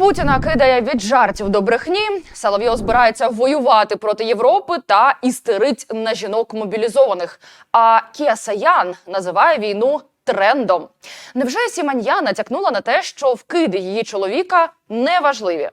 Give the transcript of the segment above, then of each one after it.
Путіна кидає від жартів до брехні. Соловйов збирається воювати проти Європи та істерить на жінок мобілізованих. А Кія Саян називає війну трендом. Невже Сіманья натякнула на те, що вкиди її чоловіка неважливі?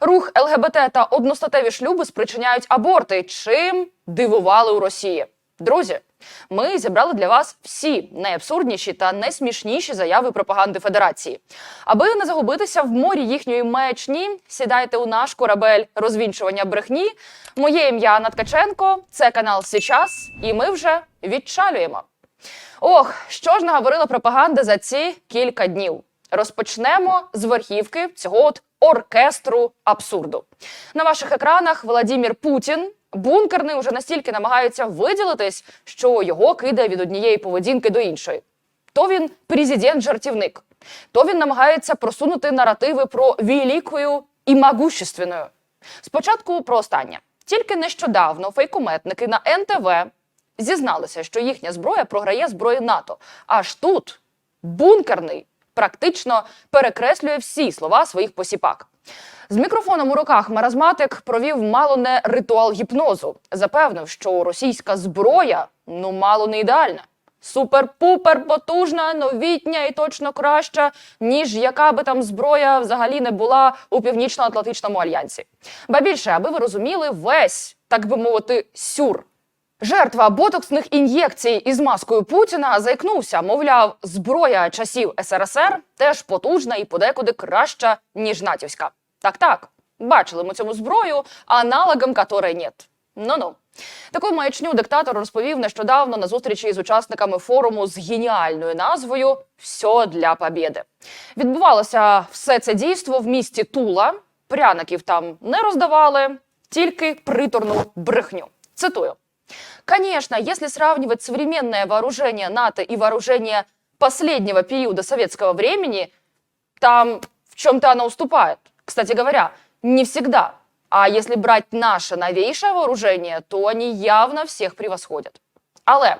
Рух ЛГБТ та одностатеві шлюби спричиняють аборти. Чим дивували у Росії? Друзі, ми зібрали для вас всі найабсурдніші та найсмішніші заяви пропаганди Федерації. Аби не загубитися в морі їхньої маячні, сідайте у наш корабель розвінчування брехні. Моє ім'я Анна Ткаченко, це канал Січас, і ми вже відчалюємо. Ох, що ж наговорила пропаганда за ці кілька днів. Розпочнемо з верхівки цього от оркестру абсурду. На ваших екранах Владімір Путін. Бункерний уже настільки намагається виділитись, що його кидає від однієї поведінки до іншої. То він президент-жартівник, то він намагається просунути наративи про великою і могущественною. Спочатку про останнє. Тільки нещодавно фейкометники на НТВ зізналися, що їхня зброя програє зброї НАТО. Аж тут бункерний практично перекреслює всі слова своїх посіпак. З мікрофоном у руках маразматик провів мало не ритуал гіпнозу. Запевнив, що російська зброя ну мало не ідеальна. Супер-пупер потужна, новітня і точно краща, ніж яка би там зброя взагалі не була у північно-атлантичному альянсі. Ба більше, аби ви розуміли, весь, так би мовити, сюр Жертва ботоксних ін'єкцій із маскою Путіна заікнувся, мовляв, зброя часів СРСР теж потужна і подекуди краща, ніж натівська. Так, так, бачили ми цьому зброю, аналогом которой нет. Ну-ну. Таку маячню диктатор розповів нещодавно на зустрічі з учасниками форуму з геніальною назвою Все для побєди. Відбувалося все це дійство в місті Тула. Пряників там не роздавали, тільки приторну брехню. Цитую. Конечно, если сравнивать современное вооружение НАТО и вооружение последнего периода советского времени, там в чем-то оно уступает. Кстати говоря, не всегда. А если брать наше новейшее вооружение, то они явно всіх превосходять. Але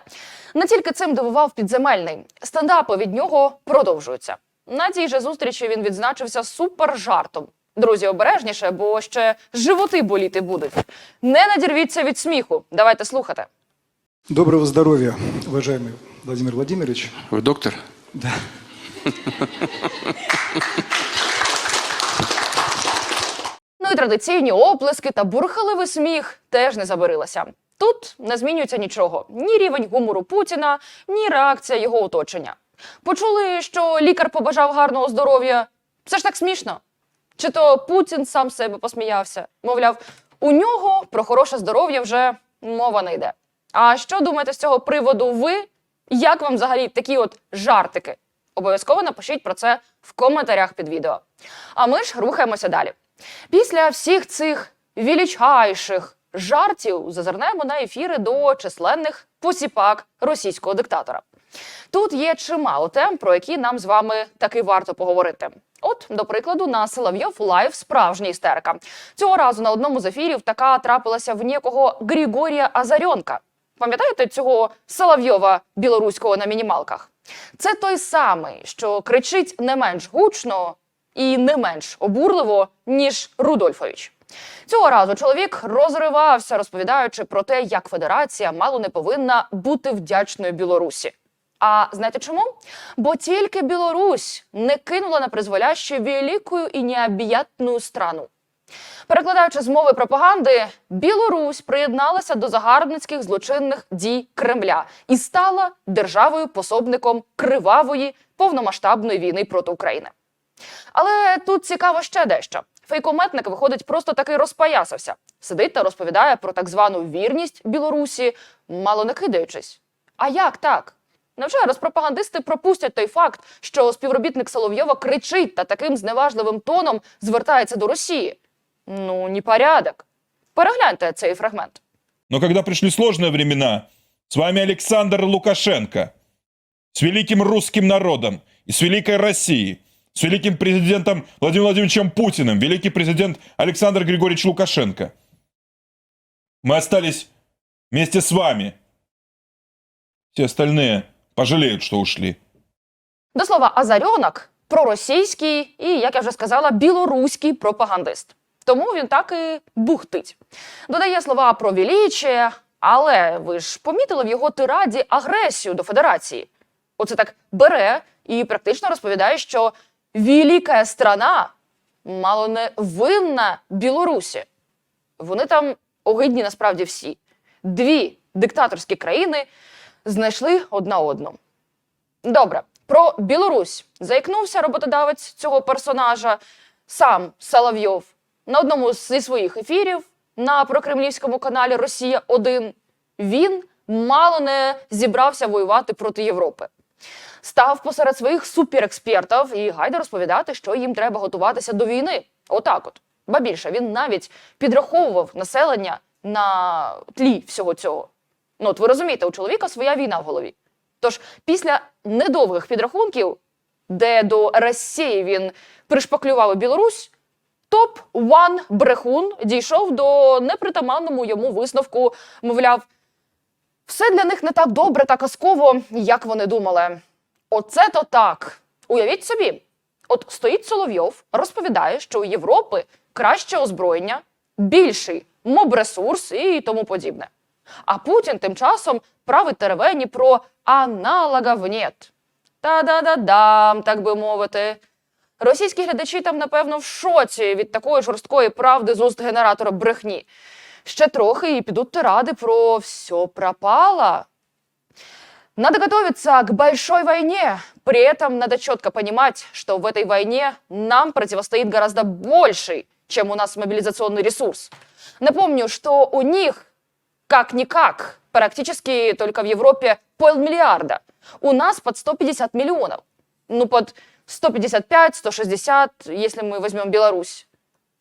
не тільки цим дивував підземельний. Стендапи від нього продовжуються. На цій же зустрічі він відзначився супер жартом. Друзі, обережніше, бо ще животи боліти будуть. Не надірвіться від сміху. Давайте слухати. Доброго здоровья, уважаемый Владимир Владимирович. Вы доктор? Да. Ну і традиційні оплески та бурхливий сміх теж не забарилися. Тут не змінюється нічого: ні рівень гумору Путіна, ні реакція його оточення. Почули, що лікар побажав гарного здоров'я. Це ж так смішно. Чи то Путін сам себе посміявся? Мовляв, у нього про хороше здоров'я вже мова не йде. А що думаєте з цього приводу ви? Як вам взагалі такі от жартики? Обов'язково напишіть про це в коментарях під відео. А ми ж рухаємося далі. Після всіх цих величайших жартів зазирнемо на ефіри до численних посіпак російського диктатора. Тут є чимало тем, про які нам з вами таки варто поговорити. От, до прикладу, на Соловйов Лайв справжня істерика. Цього разу на одному з ефірів така трапилася в некого Григорія Азарьонка. Пам'ятаєте цього Соловйова білоруського на мінімалках? Це той самий, що кричить не менш гучно і не менш обурливо, ніж Рудольфович. Цього разу чоловік розривався, розповідаючи про те, як федерація мало не повинна бути вдячною Білорусі. А знаєте чому? Бо тільки Білорусь не кинула на призволяще великою і необ'ятну страну. Перекладаючи з мови пропаганди, Білорусь приєдналася до загарбницьких злочинних дій Кремля і стала державою-пособником кривавої повномасштабної війни проти України. Але тут цікаво ще дещо. Фейкометник виходить просто таки розпоясався, сидить та розповідає про так звану вірність Білорусі, мало не кидаючись. А як так? Невже розпропагандисти пропустять той факт, що співробітник Соловйова кричить та таким зневажливим тоном звертається до Росії? Ну, непорядок. Перегляньте цей фрагмент. Но когда пришли сложные времена, с вами Александр Лукашенко, с великим русским народом и с великой Россией, с великим президентом Владимиром Владимировичем Путиным, великий президент Александр Григорьевич Лукашенко. Мы остались вместе с вами. Все остальные пожалеют, что ушли. До слова, Азарьонок проросійський і, як я вже сказала, білоруський пропагандист. Тому він так і бухтить. Додає слова про величие, але ви ж помітили в його тираді агресію до федерації. Оце так бере і практично розповідає, що велика страна мало не винна Білорусі. Вони там огидні насправді всі. Дві диктаторські країни знайшли одна одну. Добре, про Білорусь заікнувся роботодавець цього персонажа, сам Соловйов, на одному зі своїх ефірів на прокремлівському каналі Росія 1 Він мало не зібрався воювати проти Європи. Став посеред своїх суперекспертів і гайде розповідати, що їм треба готуватися до війни. Отак от. Ба більше, він навіть підраховував населення на тлі всього цього. Ну, от ви розумієте, у чоловіка своя війна в голові. Тож після недовгих підрахунків, де до Росії він пришпаклював Білорусь, топ-1 брехун дійшов до непритаманному йому висновку, мовляв, все для них не так добре та казково, як вони думали. Оце то так. Уявіть собі, от стоїть Соловйов, розповідає, що у Європи краще озброєння, більший мобресурс і тому подібне. А Путін тим часом править теревені про аналогів нет. Та-да-да-дам, так би мовити. Російські глядачі там, напевно, в шоці від такої жорсткої правди з уст генератора брехні. Ще трохи і підуть тиради про все пропало. Надо готовиться к большой войне. При этом надо четко понимать, что в этой войне нам противостоит гораздо больший, чем у нас мобилизационный ресурс. Напомню, что у них, как-никак, практически только в Европе полмиллиарда. У нас под 150 миллионов. Ну, под 155, 160, если мы возьмем Беларусь.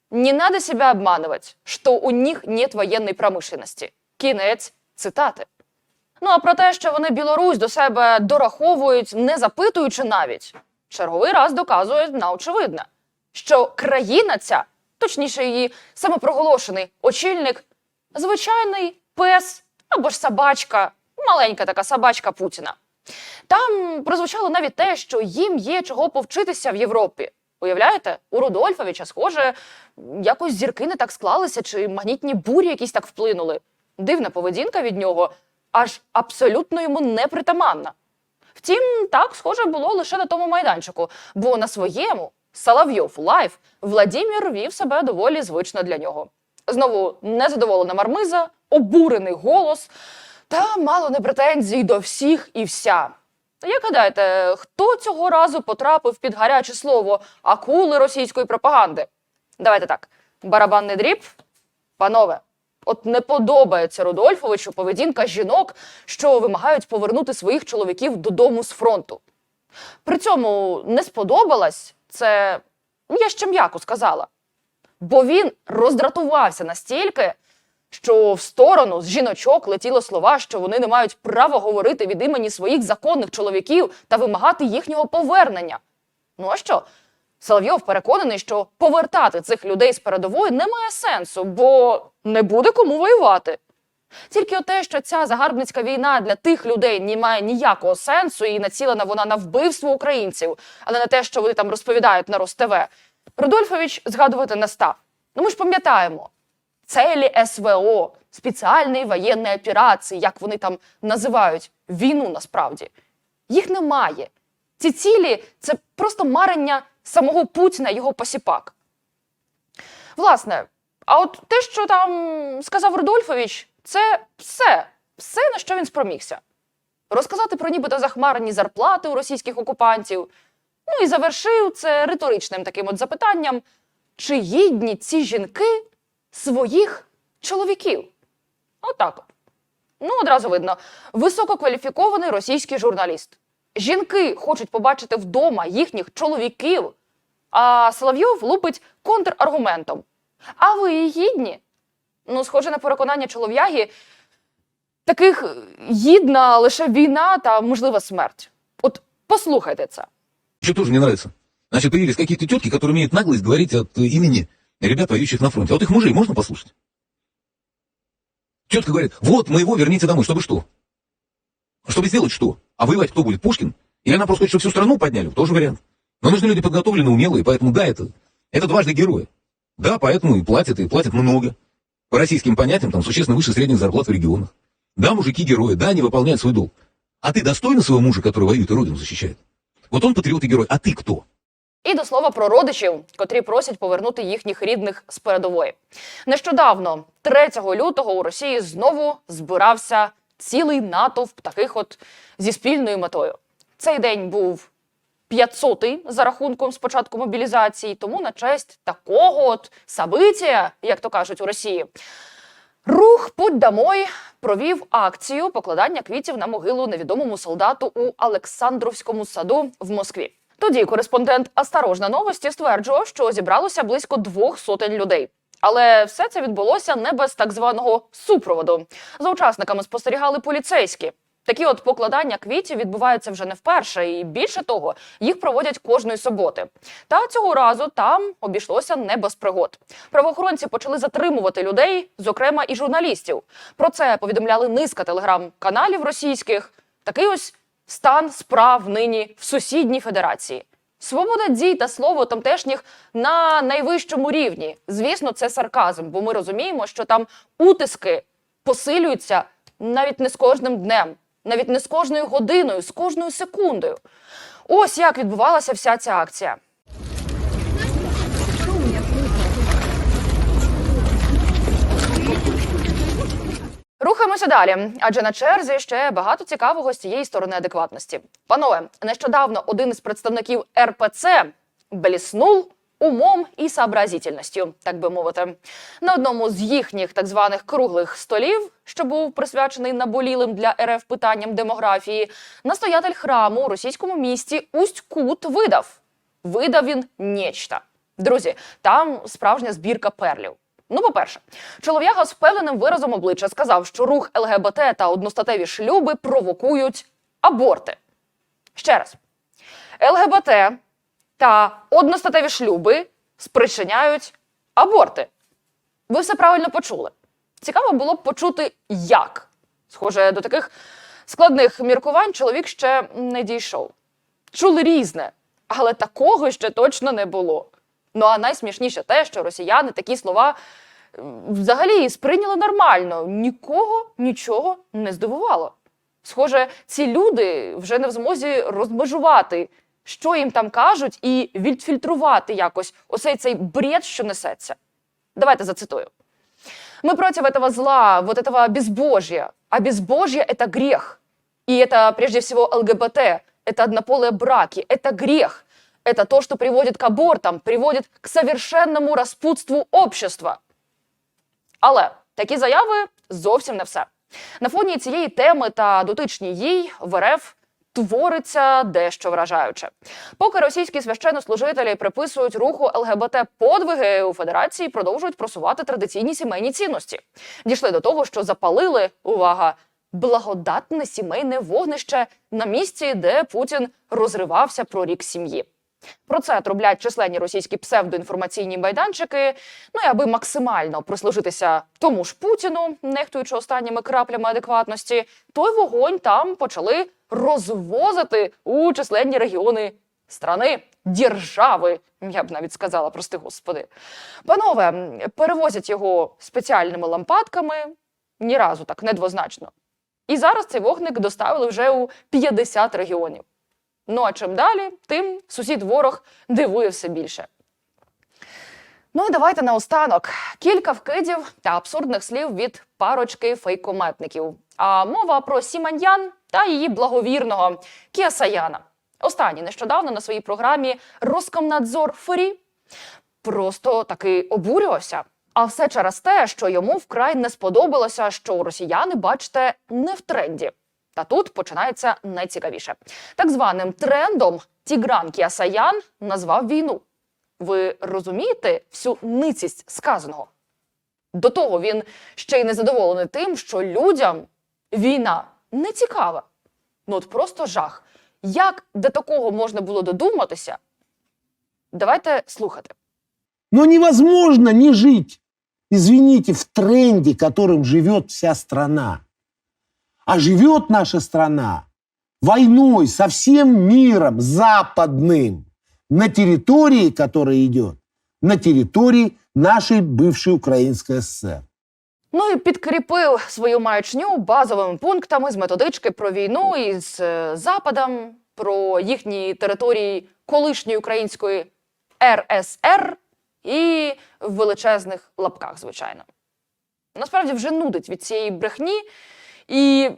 Не надо себя обманывать, что у них нет воєнної промишленості. Кінець цитати. Ну а про те, що вони Білорусь до себе дораховують, не запитуючи навіть, черговий раз доказує на очевидне, що країна ця, точніше, її самопроголошений очільник, звичайний пес або ж собачка, маленька така собачка Путіна. Там прозвучало навіть те, що їм є чого повчитися в Європі. Уявляєте, у Рудольфовича, схоже, якось зірки не так склалися, чи магнітні бурі якісь так вплинули. Дивна поведінка від нього, аж абсолютно йому непритаманна. Втім, так схоже було лише на тому майданчику, бо на своєму Соловйов лайф Владімір вів себе доволі звично для нього. Знову незадоволена мармиза, обурений голос та мало не претензій до всіх і вся. Як гадаєте, хто цього разу потрапив під гаряче слово акули російської пропаганди? Давайте так: барабанний дріб, панове. От не подобається Рудольфовичу поведінка жінок, що вимагають повернути своїх чоловіків додому з фронту. При цьому не сподобалась це, я ще м'яко сказала. Бо він роздратувався настільки, що в сторону з жіночок летіло слова, що вони не мають права говорити від імені своїх законних чоловіків та вимагати їхнього повернення. Ну а що? Соловйов переконаний, що повертати цих людей з передової немає сенсу, бо не буде кому воювати. Тільки те, що ця загарбницька війна для тих людей не має ніякого сенсу і націлена вона на вбивство українців, а не на те, що вони там розповідають на РосТВ, Рудольфович згадувати не став. Ну ми ж пам'ятаємо, цілі СВО, спеціальної воєнної операції, як вони там називають війну насправді. Їх немає. Ці цілі це просто марення самого Путіна його посіпак. Власне, а от те, що там сказав Рудольфович, це все, все, на що він спромігся. Розказати про нібито захмарені зарплати у російських окупантів. Ну і завершив це риторичним таким от запитанням: чи гідні ці жінки своїх чоловіків? Отак от. Ну, одразу видно, висококваліфікований російський журналіст. Жінки хочуть побачити вдома їхніх чоловіків, а Соловйов лупить контраргументом. А ви і гідні? Ну, схоже на переконання чолов'яги, таких гідна лише війна та можлива смерть. От послухайте це. Еще тоже не нравится. Значит, появились какие-то тетки, которые имеют наглость говорить от э, имени ребят, воюющих на фронте. Вот их мужей можно послушать? Тетка говорит, вот моего верните домой, чтобы что? Чтобы сделать что? А воевать кто будет? Пушкин? Или она просто хочет, чтобы всю страну подняли? Тоже вариант. Но нужны люди подготовленные, умелые, поэтому да, это, это дважды герои. Да, поэтому и платят, и платят много. По российским понятиям, там существенно выше средних зарплат в регионах. Да, мужики герои, да, они выполняют свой долг. А ты достойна своего мужа, который воюет и родину защищает? Вот он патриот и герой, а ты кто? І до слова про родичів, котрі просять повернути їхніх рідних з передової. Нещодавно, 3 лютого, у Росії знову збирався цілий натовп таких от зі спільною метою. Цей день був 500-й за рахунком спочатку мобілізації, тому на честь такого от сабитія, як то кажуть у Росії, Рух «Путь домой» провів акцію покладання квітів на могилу невідомому солдату у Олександровському саду в Москві. Тоді кореспондент «Осторожна новості стверджував, що зібралося близько двох сотень людей. Але все це відбулося не без так званого супроводу. За учасниками спостерігали поліцейські. Такі от покладання квітів відбуваються вже не вперше, і більше того, їх проводять кожної суботи. Та цього разу там обійшлося не без пригод. Правоохоронці почали затримувати людей, зокрема і журналістів. Про це повідомляли низка телеграм-каналів російських. Такий ось стан справ нині в сусідній федерації. Свобода дій та слово тамтешніх на найвищому рівні. Звісно, це сарказм, бо ми розуміємо, що там утиски посилюються навіть не з кожним днем, навіть не з кожною годиною, з кожною секундою. Ось як відбувалася вся ця акція. Рухаємося далі, адже на черзі ще багато цікавого з цієї сторони адекватності. Панове, нещодавно один із представників РПЦ бліснув умом і сообразительністю, так би мовити. На одному з їхніх так званих круглих столів, що був присвячений наболілим для РФ питанням демографії, настоятель храму у російському місті Усть-Кут видав. Видав він нечто. Друзі, там справжня збірка перлів. Ну, по-перше, чолов'яга з впевненим виразом обличчя сказав, що рух ЛГБТ та одностатеві шлюби провокують аборти. Ще раз, ЛГБТ та одностатеві шлюби спричиняють аборти. Ви все правильно почули. Цікаво було б почути, як. Схоже, до таких складних міркувань чоловік ще не дійшов. Чули різне, але такого ще точно не було. Ну а найсмішніше те, що росіяни такі слова м, взагалі сприйняли нормально. Нікого нічого не здивувало. Схоже, ці люди вже не в змозі розмежувати, що їм там кажуть, і відфільтрувати якось осей цей бред, що несеться. Давайте зацитую. Мы против этого зла, вот этого безбожья. А безбожье – это грех. И это прежде всего ЛГБТ, это однополые браки, это грех. Это то, что приводит к абортам, приводит к совершенному распутству общества. Але такі заяви зовсім не все. На фоні цієї теми та дотичні їй в РФ твориться дещо вражаюче. Поки російські священнослужителі приписують руху ЛГБТ подвиги, у Федерації продовжують просувати традиційні сімейні цінності. Дійшли до того, що запалили увага. Благодатне сімейне вогнище на місці, де Путін розривався про рік сім'ї. Про це трублять численні російські псевдоінформаційні майданчики. Ну і аби максимально прислужитися тому ж Путіну, нехтуючи останніми краплями адекватності, той вогонь там почали розвозити у численні регіони страни, держави. Я б навіть сказала, прости господи. Панове, перевозять його спеціальними лампадками, ні разу так недвозначно. І зараз цей вогник доставили вже у 50 регіонів. Ну а чим далі, тим сусід ворог дивує все більше. Ну і давайте наостанок кілька вкидів та абсурдних слів від парочки фейкометників. А мова про Сіманьян та її благовірного Кіасаяна. Останній нещодавно на своїй програмі Роскомнадзор Форі просто таки обурювався. А все через те, що йому вкрай не сподобалося, що росіяни, бачите, не в тренді. Та тут починається найцікавіше. Так званим трендом Тігран Кіасаян назвав війну. Ви розумієте всю ницість сказаного? До того він ще й незадоволений тим, що людям війна не цікава. Ну от просто жах. Як до такого можна було додуматися? Давайте слухати. Но невозможно не жить, извините, в тренде, которым живет вся страна. А живет наша страна войной со всем миром западным. на территории, которая идет, на территории нашей бывшей Украинской ССР. Ну і підкріпив свою маячню базовими пунктами з методички про війну із е, Западом, про їхні території колишньої української РСР і в величезних лапках, звичайно. Насправді вже нудить від цієї брехні. І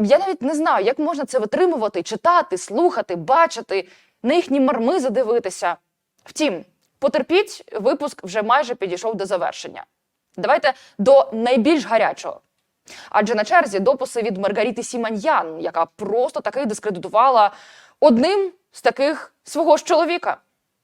я навіть не знаю, як можна це витримувати, читати, слухати, бачити, на їхні мармизи дивитися. Втім, потерпіть, випуск вже майже підійшов до завершення. Давайте до найбільш гарячого. Адже на черзі дописи від Маргаріти Сіманьян, яка просто таки дискредитувала одним з таких свого ж чоловіка.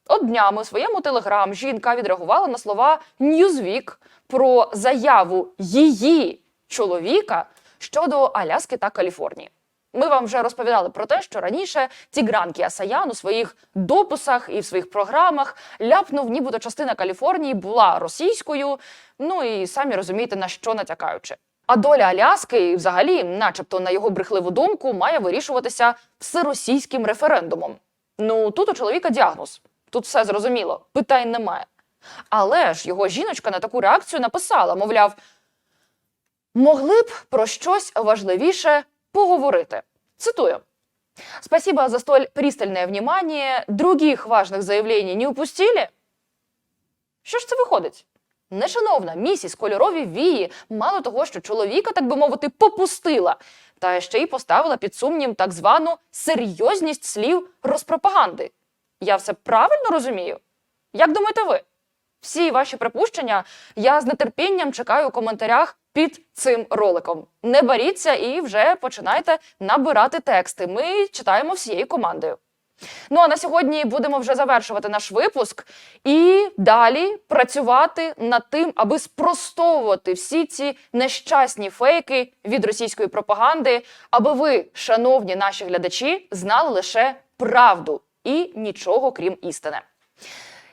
От днями в своєму телеграм жінка відреагувала на слова Newsweek про заяву її чоловіка щодо Аляски та Каліфорнії. Ми вам вже розповідали про те, що раніше Тігран Кіасаян у своїх дописах і в своїх програмах ляпнув, нібито частина Каліфорнії була російською. Ну і самі розумієте, на що натякаючи. А доля Аляски, і взагалі, начебто, на його брехливу думку, має вирішуватися всеросійським референдумом. Ну тут у чоловіка діагноз. Тут все зрозуміло, питань немає. Але ж його жіночка на таку реакцію написала: мовляв, могли б про щось важливіше поговорити. Цитую. Спасибо за столь пристальное внимание. Других важных заявлений не упустили? Що ж це виходить? Нешановна місіс кольорові вії, мало того, що чоловіка, так би мовити, попустила, та ще й поставила під сумнів так звану серйозність слів розпропаганди. Я все правильно розумію? Як думаєте ви? Всі ваші припущення я з нетерпінням чекаю у коментарях під цим роликом. Не боріться і вже починайте набирати тексти. Ми читаємо всією командою. Ну а на сьогодні будемо вже завершувати наш випуск і далі працювати над тим, аби спростовувати всі ці нещасні фейки від російської пропаганди, аби ви, шановні наші глядачі, знали лише правду і нічого крім істини.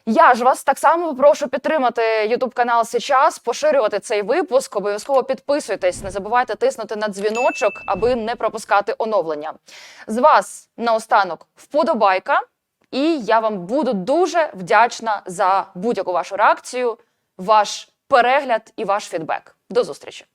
Я ж вас так само попрошу підтримати YouTube канал Сейчас, поширювати цей випуск. Обов'язково підписуйтесь, не забувайте тиснути на дзвіночок, аби не пропускати оновлення. З вас наостанок вподобайка, і я вам буду дуже вдячна за будь-яку вашу реакцію, ваш перегляд і ваш фідбек. До зустрічі!